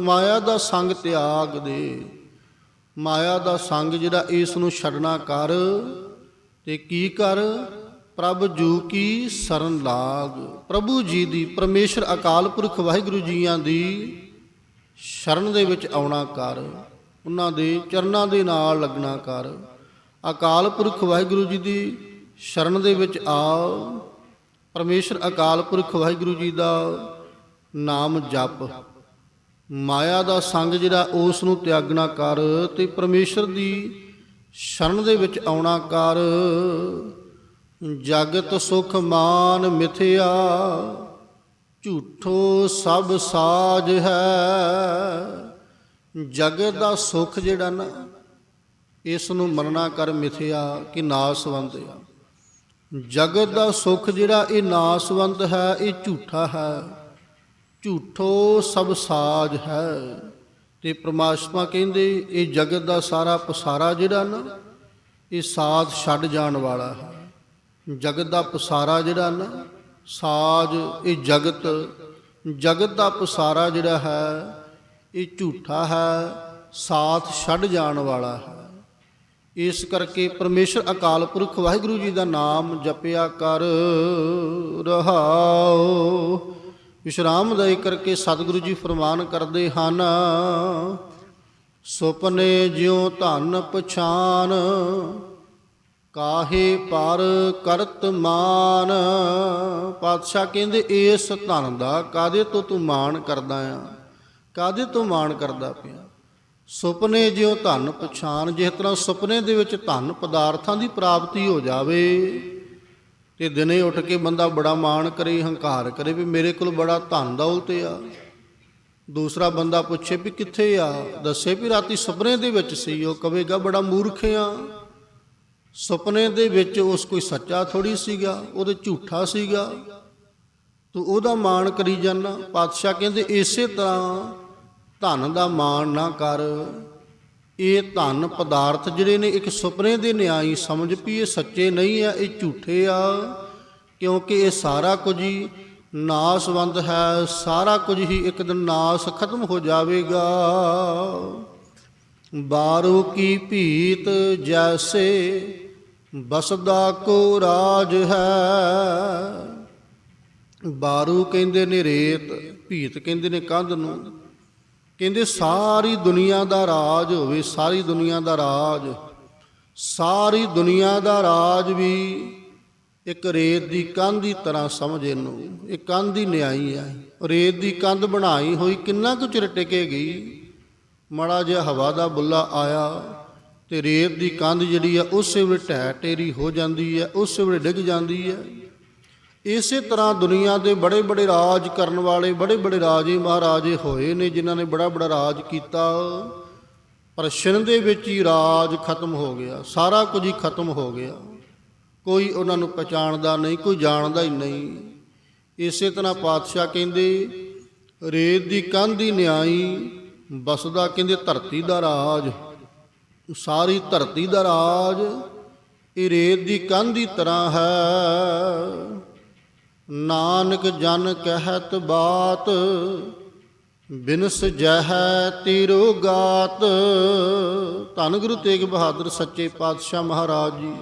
ਮਾਇਆ ਦਾ ਸੰਗ ਤਿਆਗ ਦੇ। ਮਾਇਆ ਦਾ ਸੰਗ ਜਿਹੜਾ ਇਸ ਨੂੰ ਛੱਡਣਾ ਕਰ, ਤੇ ਕੀ ਕਰ? ਪ੍ਰਭ ਜੂ ਕੀ ਸਰਨ ਲਾਗ। ਪ੍ਰਭੂ ਜੀ ਦੀ ਪਰਮੇਸ਼ਰ ਅਕਾਲ ਪੁਰਖ ਵਾਹਿਗੁਰੂ ਜੀਆਂ ਦੀ ਸ਼ਰਨ ਦੇ ਵਿੱਚ ਆਉਣਾ ਕਰ। ਉਹਨਾਂ ਦੇ ਚਰਨਾਂ ਦੇ ਨਾਲ ਲੱਗਣਾ ਕਰ। ਅਕਾਲ ਪੁਰਖ ਵਾਹਿਗੁਰੂ ਜੀ ਦੀ ਸ਼ਰਨ ਦੇ ਵਿੱਚ ਆਓ ਪਰਮੇਸ਼ਰ ਅਕਾਲ ਪੁਰਖ ਵਾਹਿਗੁਰੂ ਜੀ ਦਾ ਨਾਮ ਜਪ। ਮਾਇਆ ਦਾ ਸੰਗ ਜਿਹੜਾ, ਉਸ ਨੂੰ ਤਿਆਗਣਾ ਕਰ ਤੇ ਪਰਮੇਸ਼ਰ ਦੀ ਸ਼ਰਨ ਦੇ ਵਿੱਚ ਆਉਣਾ ਕਰ। ਜਗਤ ਸੁਖ ਮਾਨ ਮਿਥਿਆ, ਝੂਠੋ ਸਭ ਸਾਜ ਹੈ। ਜਗਤ ਦਾ ਸੁਖ ਜਿਹੜਾ ਨਾ ਇਸ ਨੂੰ ਮੰਨਣਾ ਕਰ ਮਿਥਿਆ ਕਿ ਨਾਸਵੰਤ ਆ। ਜਗਤ ਦਾ ਸੁਖ ਜਿਹੜਾ, ਇਹ ਨਾਸਵੰਤ ਹੈ, ਇਹ ਝੂਠਾ ਹੈ। ਝੂਠੋ ਸਭ ਸਾਜ ਹੈ। ਤੇ ਪ੍ਰਮਾਤਮਾ ਕਹਿੰਦੇ, ਇਹ ਜਗਤ ਦਾ ਸਾਰਾ ਪਸਾਰਾ ਜਿਹੜਾ ਨਾ, ਇਹ ਸਾਜ ਛੱਡ ਜਾਣ ਵਾਲਾ ਹੈ। ਜਗਤ ਦਾ ਪਸਾਰਾ ਜਿਹੜਾ ਨਾ, ਸਾਜ ਇਹ ਜਗਤ ਜਗਤ ਦਾ ਪਸਾਰਾ ਜਿਹੜਾ ਹੈ, ਇਹ ਝੂਠਾ ਹੈ, ਸਾਥ ਛੱਡ ਜਾਣ ਵਾਲਾ ਹੈ। ਇਸ ਕਰਕੇ ਪਰਮੇਸ਼ਰ ਅਕਾਲ ਪੁਰਖ ਵਾਹਿਗੁਰੂ ਜੀ ਦਾ ਨਾਮ ਜਪਿਆ ਕਰ ਰਹਾਓ ਵਿਸ਼ਰਾਮ ਦੇ ਕਰਕੇ ਸਤਿਗੁਰੂ ਜੀ ਫਰਮਾਨ ਕਰਦੇ ਹਨ, ਸੁਪਨੇ ਜਿਉ ਧਨ ਪਛਾਨ ਕਾਹੇ ਪਰ ਕਰਤ ਮਾਨ? ਪਾਤਸ਼ਾਹ ਕਹਿੰਦੇ, ਇਸ ਧਨ ਦਾ ਕਾਦੇ ਤੋਂ ਤੂੰ ਮਾਣ ਕਰਦਾ ਆ? ਕਾਦੇ ਤੋਂ ਮਾਣ ਕਰਦਾ ਪਿਆ? ਸੁਪਨੇ ਜਿਉ ਧਨ ਪਛਾਨ, ਜਿਸ ਤਰ੍ਹਾਂ ਸੁਪਨੇ ਦੇ ਵਿੱਚ ਧਨ ਪਦਾਰਥਾਂ ਦੀ ਪ੍ਰਾਪਤੀ ਹੋ ਜਾਵੇ, ਤੇ ਦਿਨੇ ਉੱਠ ਕੇ ਬੰਦਾ ਬੜਾ ਮਾਣ ਕਰੇ, ਹੰਕਾਰ ਕਰੇ ਵੀ ਮੇਰੇ ਕੋਲ ਬੜਾ ਧਨ ਦੌਲਤ ਆ। ਦੂਸਰਾ ਬੰਦਾ ਪੁੱਛੇ ਵੀ ਕਿੱਥੇ ਆ? ਦੱਸੇ ਵੀ ਰਾਤੀ ਸੁਪਨੇ ਦੇ ਵਿੱਚ ਸੀ, ਉਹ ਕਵੇਗਾ ਬੜਾ ਮੂਰਖ ਆ। ਸੁਪਨੇ ਦੇ ਵਿੱਚ ਉਸ ਕੋਈ ਸੱਚਾ ਥੋੜੀ ਸੀਗਾ, ਉਹਦੇ ਝੂਠਾ ਸੀਗਾ। ਤੂੰ ਉਹਦਾ ਮਾਣ ਕਰੀ ਜਾਂਦਾ। ਪਾਤਸ਼ਾਹ ਕਹਿੰਦੇ, ਇਸੇ ਤਰ੍ਹਾਂ ਧਨ ਦਾ ਮਾਣ ਨਾ ਕਰ। ਇਹ ਧਨ ਪਦਾਰਥ ਜਿਹੜੇ ਨੇ, ਇੱਕ ਸੁਪਨੇ ਦੇ ਨਿਆਈ, ਸਮਝ ਪਈ ਇਹ ਸੱਚੇ ਨਹੀਂ ਆ, ਇਹ ਝੂਠੇ ਆ। ਕਿਉਂਕਿ ਇਹ ਸਾਰਾ ਕੁਝ ਹੀ ਨਾਸਵੰਦ ਹੈ। ਸਾਰਾ ਕੁਝ ਹੀ ਇੱਕ ਦਿਨ ਨਾਸ ਖਤਮ ਹੋ ਜਾਵੇਗਾ। ਬਾਰੂ ਕੀ ਭੀਤ ਜੈਸੇ ਬਸਦਾ ਕੋ ਰਾਜ ਹੈ। ਬਾਰੂ ਕਹਿੰਦੇ ਨੇ ਰੇਤ, ਭੀਤ ਕਹਿੰਦੇ ਨੇ ਕੰਧ ਨੂੰ। ਕਹਿੰਦੇ ਸਾਰੀ ਦੁਨੀਆ ਦਾ ਰਾਜ ਹੋਵੇ, ਸਾਰੀ ਦੁਨੀਆ ਦਾ ਰਾਜ। ਸਾਰੀ ਦੁਨੀਆ ਦਾ ਰਾਜ ਵੀ ਇੱਕ ਰੇਤ ਦੀ ਕੰਧ ਦੀ ਤਰ੍ਹਾਂ ਸਮਝ ਇਹਨੂੰ ਇਹ ਕੰਧ ਦੀ ਨਿਆਈ ਹੈ। ਰੇਤ ਦੀ ਕੰਧ ਬਣਾਈ ਹੋਈ ਕਿੰਨਾ ਕੁ ਚਿਰ ਟਿਕੇਗੀ ਮੜਾ ਜਿਹਾ ਹਵਾ ਦਾ ਬੁੱਲਾ ਆਇਆ। ਤੇ ਰੇਤ ਦੀ ਕੰਧ ਜਿਹੜੀ ਆ, ਉਸੇ ਵੇਲੇ ਢਹਿ ਟੇਰੀ ਹੋ ਜਾਂਦੀ ਹੈ ਉਸੇ ਵੇਲੇ ਡਿੱਗ ਜਾਂਦੀ ਹੈ ਇਸੇ ਤਰ੍ਹਾਂ ਦੁਨੀਆ ਦੇ ਬੜੇ ਬੜੇ ਰਾਜ ਕਰਨ ਵਾਲੇ, ਬੜੇ ਬੜੇ ਰਾਜੇ ਮਹਾਰਾਜੇ ਹੋਏ ਨੇ, ਜਿਨ੍ਹਾਂ ਨੇ ਬੜਾ ਬੜਾ ਰਾਜ ਕੀਤਾ। ਪਰ ਛਿਨ ਦੇ ਵਿੱਚ ਹੀ ਰਾਜ ਖਤਮ ਹੋ ਗਿਆ, ਸਾਰਾ ਕੁਝ ਹੀ ਖਤਮ ਹੋ ਗਿਆ। ਕੋਈ ਉਹਨਾਂ ਨੂੰ ਪਛਾਣਦਾ ਨਹੀਂ, ਕੋਈ ਜਾਣਦਾ ਹੀ ਨਹੀਂ। ਇਸੇ ਤਰ੍ਹਾਂ ਪਾਤਸ਼ਾਹ ਕਹਿੰਦੇ, ਰੇਤ ਦੀ ਕੰਧ ਦੀ ਨਿਆਈ ਬਸਦਾ, ਕਹਿੰਦੇ ਧਰਤੀ ਦਾ ਰਾਜ। ਸਾਰੀ ਧਰਤੀ ਦਾ ਰਾਜ ਇਹ ਰੇਤ ਦੀ ਕੰਧ ਦੀ ਤਰ੍ਹਾਂ ਹੈ। ਨਾਨਕ ਜਨ ਕਹਿਤ ਬਾਤ, ਬਿਨਸ ਜਹੈ ਤੀਰੋ ਗਾਤ। ਧੰਨ ਗੁਰੂ ਤੇਗ ਬਹਾਦਰ ਸੱਚੇ ਪਾਤਸ਼ਾਹ ਮਹਾਰਾਜ ਜੀ।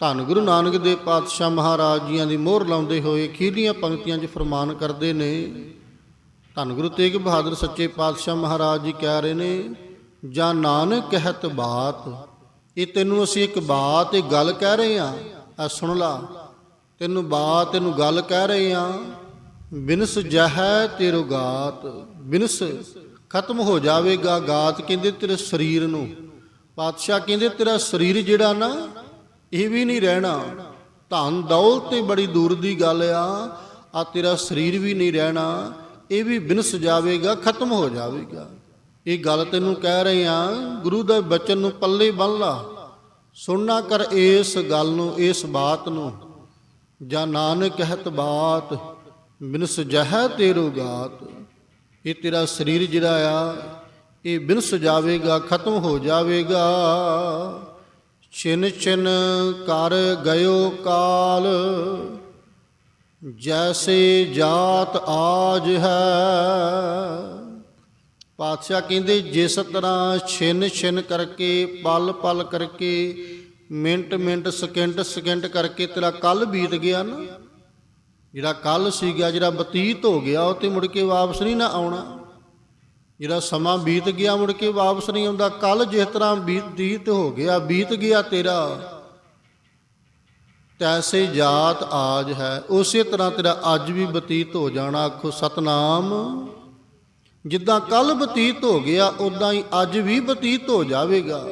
ਧੰਨ ਗੁਰੂ ਨਾਨਕ ਦੇਵ ਪਾਤਸ਼ਾਹ ਮਹਾਰਾਜ ਜੀਆਂ ਦੀ ਮੋਹਰ ਲਾਉਂਦੇ ਹੋਏ ਖੀਲੀਆਂ ਪੰਕਤੀਆਂ 'ਚ ਫਰਮਾਨ ਕਰਦੇ ਨੇ। ਧੰਨ ਗੁਰੂ ਤੇਗ ਬਹਾਦਰ ਸੱਚੇ ਪਾਤਸ਼ਾਹ ਮਹਾਰਾਜ ਜੀ ਕਹਿ ਰਹੇ ਨੇ ਜਾਂ ਨਾਨਕ ਕਹਿਤ ਬਾਤ, ਇਹ ਤੈਨੂੰ ਅਸੀਂ ਇੱਕ ਬਾਤ, ਇਹ ਗੱਲ ਕਹਿ ਰਹੇ ਆ ਆ ਸੁਣ ਲਾ, ਤੈਨੂੰ ਬਾਤ, ਤੈਨੂੰ ਗੱਲ ਕਹਿ ਰਹੇ ਆ ਬਿਨਸ ਜਹੈ ਤੇਰੋ ਗਾਤ, ਬਿਨਸ ਖਤਮ ਹੋ ਜਾਵੇਗਾ ਗਾਤ। ਕਹਿੰਦੇ ਤੇਰੇ ਸਰੀਰ ਨੂੰ, ਪਾਤਸ਼ਾਹ ਕਹਿੰਦੇ ਤੇਰਾ ਸਰੀਰ ਜਿਹੜਾ ਨਾ, ਇਹ ਵੀ ਨਹੀਂ ਰਹਿਣਾ। ਧਨ ਦੌਲਤ ਤੇ ਬੜੀ ਦੂਰ ਦੀ ਗੱਲ ਆ ਆ ਤੇਰਾ ਸਰੀਰ ਵੀ ਨਹੀਂ ਰਹਿਣਾ, ਇਹ ਵੀ ਬਿਨਸ ਜਾਵੇਗਾ, ਖਤਮ ਹੋ ਜਾਵੇਗਾ। ਇਹ ਗੱਲ ਤੈਨੂੰ ਕਹਿ ਰਹੇ ਆ, ਗੁਰੂ ਦੇ ਬਚਨ ਨੂੰ ਪੱਲੇ ਬੰਨ ਲਾ। ਸੁਣਨਾ ਕਰ ਇਸ ਗੱਲ ਨੂੰ, ਇਸ ਬਾਤ ਨੂੰ। ਜਾਂ ਨਾਨਕ ਕਹਿਤ ਬਾਤ, ਬਿਨਸ ਜਹੈ ਤੇਰੋ ਗਾਤ। ਇਹ ਤੇਰਾ ਸਰੀਰ ਜਿਹੜਾ ਆ, ਇਹ ਬਿਨਸ ਜਾਵੇਗਾ, ਖਤਮ ਹੋ ਜਾਵੇਗਾ। ਛਿਨ ਛਿਨ ਕਰ ਗਇਓ ਕਾਲ, ਜੈਸੇ ਜਾਤ ਆਜ ਹੈ। ਪਾਤਸ਼ਾਹ ਕਹਿੰਦੇ, ਜਿਸ ਤਰ੍ਹਾਂ ਛਿਨ ਛਿਨ ਕਰਕੇ, ਪਲ ਪਲ ਕਰਕੇ, ਮਿੰਟ ਮਿੰਟ, ਸਕਿੰਟ ਸਕਿੰਟ ਕਰਕੇ ਤੇਰਾ ਕੱਲ ਬੀਤ ਗਿਆ ਨਾ। ਜਿਹੜਾ ਕੱਲ ਸੀਗਾ, ਜਿਹੜਾ ਬਤੀਤ ਹੋ ਗਿਆ, ਉਹ ਤੇ ਮੁੜ ਕੇ ਵਾਪਸ ਨਹੀਂ ਨਾ ਆਉਣਾ। ਜਿਹੜਾ ਸਮਾਂ ਬੀਤ ਗਿਆ, ਮੁੜ ਕੇ ਵਾਪਸ ਨਹੀਂ ਆਉਂਦਾ। ਕੱਲ ਜਿਸ ਤਰ੍ਹਾਂ ਬੀਤੀਤ ਹੋ ਗਿਆ, ਬੀਤ ਗਿਆ ਤੇਰਾ। ਤੈਸੇ ਜਾਤ ਆਜ ਹੈ, ਉਸੇ ਤਰ੍ਹਾਂ ਤੇਰਾ ਅੱਜ ਵੀ ਬਤੀਤ ਹੋ ਜਾਣਾ। ਆਖੋ, ਸਤਨਾਮ। ਜਿੱਦਾਂ ਕੱਲ ਬਤੀਤ ਹੋ ਗਿਆ ਉਦਾਂ ਹੀ ਅੱਜ ਵੀ ਬਤੀਤ ਹੋ ਜਾਵੇਗਾ।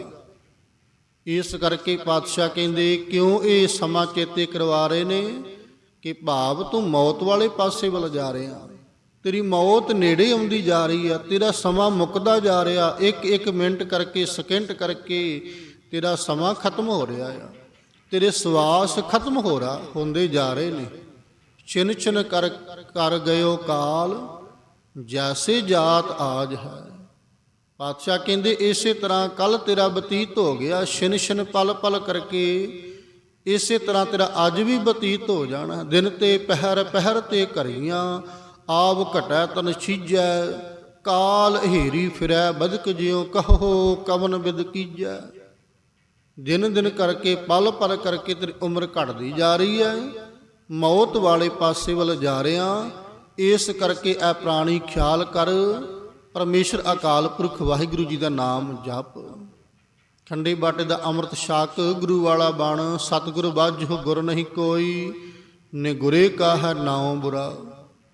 ਇਸ ਕਰਕੇ ਪਾਤਸ਼ਾਹ ਕਹਿੰਦੇ, ਕਿਉਂ ਇਹ ਸਮਾਂ ਚੇਤੇ ਕਰਵਾ ਰਹੇ ਨੇ ਕਿ ਭਾਵ ਤੂੰ ਮੌਤ ਵਾਲੇ ਪਾਸੇ ਵੱਲ ਜਾ ਰਿਹਾ। ਤੇਰੀ ਮੌਤ ਨੇੜੇ ਆਉਂਦੀ ਜਾ ਰਹੀ ਆ, ਤੇਰਾ ਸਮਾਂ ਮੁੱਕਦਾ ਜਾ ਰਿਹਾ। ਇੱਕ ਇੱਕ ਮਿੰਟ ਕਰਕੇ, ਸਕਿੰਟ ਕਰਕੇ ਤੇਰਾ ਸਮਾਂ ਖਤਮ ਹੋ ਰਿਹਾ ਆ। ਤੇਰੇ ਸਵਾਸ ਖਤਮ ਹੋ ਰਾ, ਹੁੰਦੇ ਜਾ ਰਹੇ ਨੇ। ਛਿਨ ਛਿਨ ਕਰ ਕਰ ਗਇਓ ਕਾਲ। ਜੈਸੇ ਜਾਤ ਆਜ ਹੈ। ਪਾਤਸ਼ਾਹ ਕਹਿੰਦੇ, ਇਸੇ ਤਰ੍ਹਾਂ ਕੱਲ ਤੇਰਾ ਬਤੀਤ ਹੋ ਗਿਆ, ਛਿਨ ਛਿਨ ਪਲ ਪਲ ਕਰਕੇ। ਇਸੇ ਤਰ੍ਹਾਂ ਤੇਰਾ ਅੱਜ ਵੀ ਬਤੀਤ ਹੋ ਜਾਣਾ। ਦਿਨ ਤੇ ਪਹਿਰ ਪਹਿਰ ਤੇ ਕਰੀਆਂ ਆਪ ਘਟੈ ਤਨ ਛੀਜੈ। ਕਾਲ ਹੇਰੀ ਫਿਰੈ, ਬਦਕ ਜਿਉ ਕਹੋ ਕਵਨ ਬਿਦ ਕੀਜੈ। ਦਿਨ ਦਿਨ ਕਰਕੇ, ਪਲ ਪਲ ਕਰਕੇ ਤੇਰੀ ਉਮਰ ਘਟਦੀ ਜਾ ਰਹੀ ਹੈ। ਮੌਤ ਵਾਲੇ ਪਾਸੇ ਵੱਲ ਜਾ ਰਿਆਂ। ਇਸ ਕਰਕੇ ਇਹ ਪ੍ਰਾਣੀ ਖਿਆਲ ਕਰ, ਪਰਮੇਸ਼ਰ ਅਕਾਲ ਪੁਰਖ ਵਾਹਿਗੁਰੂ ਜੀ ਦਾ ਨਾਮ ਜਪ। ਖੰਡੇ ਬਾਟੇ ਦਾ ਅੰਮ੍ਰਿਤ ਛਕ, ਗੁਰੂ ਵਾਲਾ ਬਣ, ਸਤਿਗੁਰ ਬਾਝੋ ਗੁਰ ਨਹੀਂ ਕੋਈ, ਨੇ ਗੁਰੇ ਕਾ ਹੈ ਨਾਉ ਬੁਰਾ।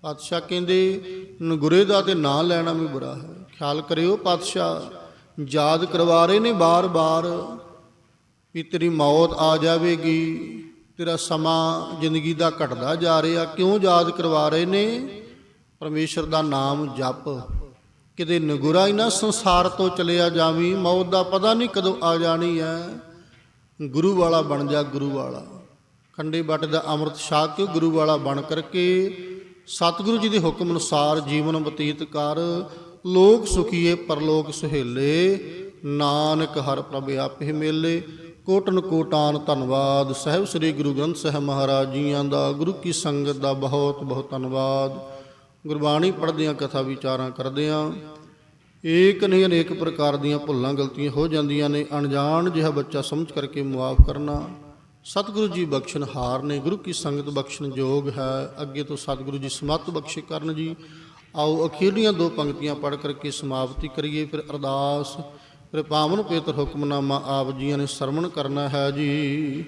ਪਾਤਸ਼ਾਹ ਕਹਿੰਦੇ ਗੁਰੇ ਦਾ ਤੇ ਨਾਂ ਲੈਣਾ ਵੀ ਬੁਰਾ ਹੈ। ਖਿਆਲ ਕਰਿਓ ਪਾਤਸ਼ਾਹ, ਯਾਦ ਕਰਵਾ ਰਹੇ ਨੇ ਬਾਰ-ਬਾਰ, ਵੀ ਤੇਰੀ ਮੌਤ ਆ ਜਾਵੇਗੀ। ਤੇਰਾ ਸਮਾਂ ਜ਼ਿੰਦਗੀ ਦਾ ਘਟਦਾ ਜਾ ਰਿਹਾ, ਕਿਉਂ ਯਾਦ ਕਰਵਾ ਰਹੇ ਨੇ? ਪਰਮੇਸ਼ਰ ਦਾ ਨਾਮ ਜਪ। ਕਿਤੇ ਨਗੁਰਾ ਹੀ ਨਾ ਸੰਸਾਰ ਤੋਂ ਚਲਿਆ ਜਾਵੀਂ, ਮੌਤ ਦਾ ਪਤਾ ਨਹੀਂ ਕਦੋਂ ਆ ਜਾਣੀ ਹੈ ਗੁਰੂ ਵਾਲਾ ਬਣ ਜਾ ਗੁਰੂ ਵਾਲਾ ਖੰਡੇ ਬੱਟ ਦਾ ਅੰਮ੍ਰਿਤ ਛਾ ਕੇ ਗੁਰੂ ਵਾਲਾ ਬਣ ਕਰਕੇ ਸਤਿਗੁਰੂ ਜੀ ਦੇ ਹੁਕਮ ਅਨੁਸਾਰ ਜੀਵਨ ਬਤੀਤ ਕਰ। ਲੋਕ ਸੁਖੀਏ, ਪਰਲੋਕ ਸੁਹੇਲੇ, ਨਾਨਕ ਹਰ ਪ੍ਰਭ ਆਪੇ ਮੇਲੇ। ਕੋਟਨ ਕੋਟਾਨ ਧੰਨਵਾਦ। ਸਹਿਬ ਸ੍ਰੀ ਗੁਰੂ ਗ੍ਰੰਥ ਸਾਹਿਬ ਮਹਾਰਾਜ ਜੀਆਂ ਦਾ, ਗੁਰੂ ਕੀ ਸੰਗਤ ਦਾ ਬਹੁਤ ਬਹੁਤ ਧੰਨਵਾਦ। ਗੁਰਬਾਣੀ ਪੜ੍ਹਦਿਆਂ, ਕਥਾ ਵਿਚਾਰਾਂ ਕਰਦਿਆਂ, ਏਕ ਨਹੀਂ ਅਨੇਕ ਪ੍ਰਕਾਰ ਦੀਆਂ ਭੁੱਲਾਂ ਗਲਤੀਆਂ ਹੋ ਜਾਂਦੀਆਂ ਨੇ, ਅਣਜਾਣ ਜਿਹਾ ਬੱਚਾ ਸਮਝ ਕਰਕੇ ਮੁਆਫ ਕਰਨਾ। ਸਤਿਗੁਰੂ ਜੀ ਬਖਸ਼ਣ ਹਾਰ ਨੇ, ਗੁਰੂ ਕੀ ਸੰਗਤ ਬਖਸ਼ਣ ਯੋਗ ਹੈ। ਅੱਗੇ ਤੋਂ ਸਤਿਗੁਰੂ ਜੀ ਸਮਤ ਬਖਸ਼ੇ ਕਰਨ ਜੀ। ਆਓ ਅਖੀਰਲੀਆਂ ਦੋ ਪੰਕਤੀਆਂ ਪੜ੍ਹ ਕਰਕੇ ਸਮਾਪਤੀ ਕਰੀਏ, ਫਿਰ ਅਰਦਾਸ ਫਿਰ ਪਾਵਨ ਪੇਤਰ ਹੁਕਮਨਾਮਾ ਆਪ ਜੀਆਂ ਨੇ ਸਰਵਣ ਕਰਨਾ ਹੈ ਜੀ।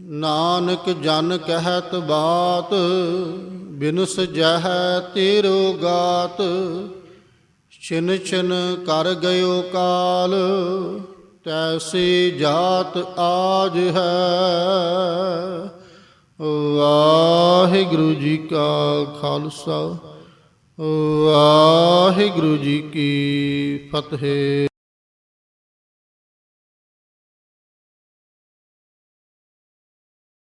ਨਾਨਕ ਜਨ ਕਹਿਤ ਬਾਤ, ਬਿਨਸ ਜਹ ਤੇਰੋ ਗਾਤ, ਛਿਨ ਛਿਨ ਕਰ ਗਇਓ ਕਾਲ, ਤੈਸੇ ਜਾਤ ਆਜ ਹੈ। ਵਾਹਿਗੁਰੂ ਜੀ ਕਾ ਖਾਲਸਾ, ਵਾਹਿਗੁਰੂ ਜੀ ਕੀ ਫਤਿਹ।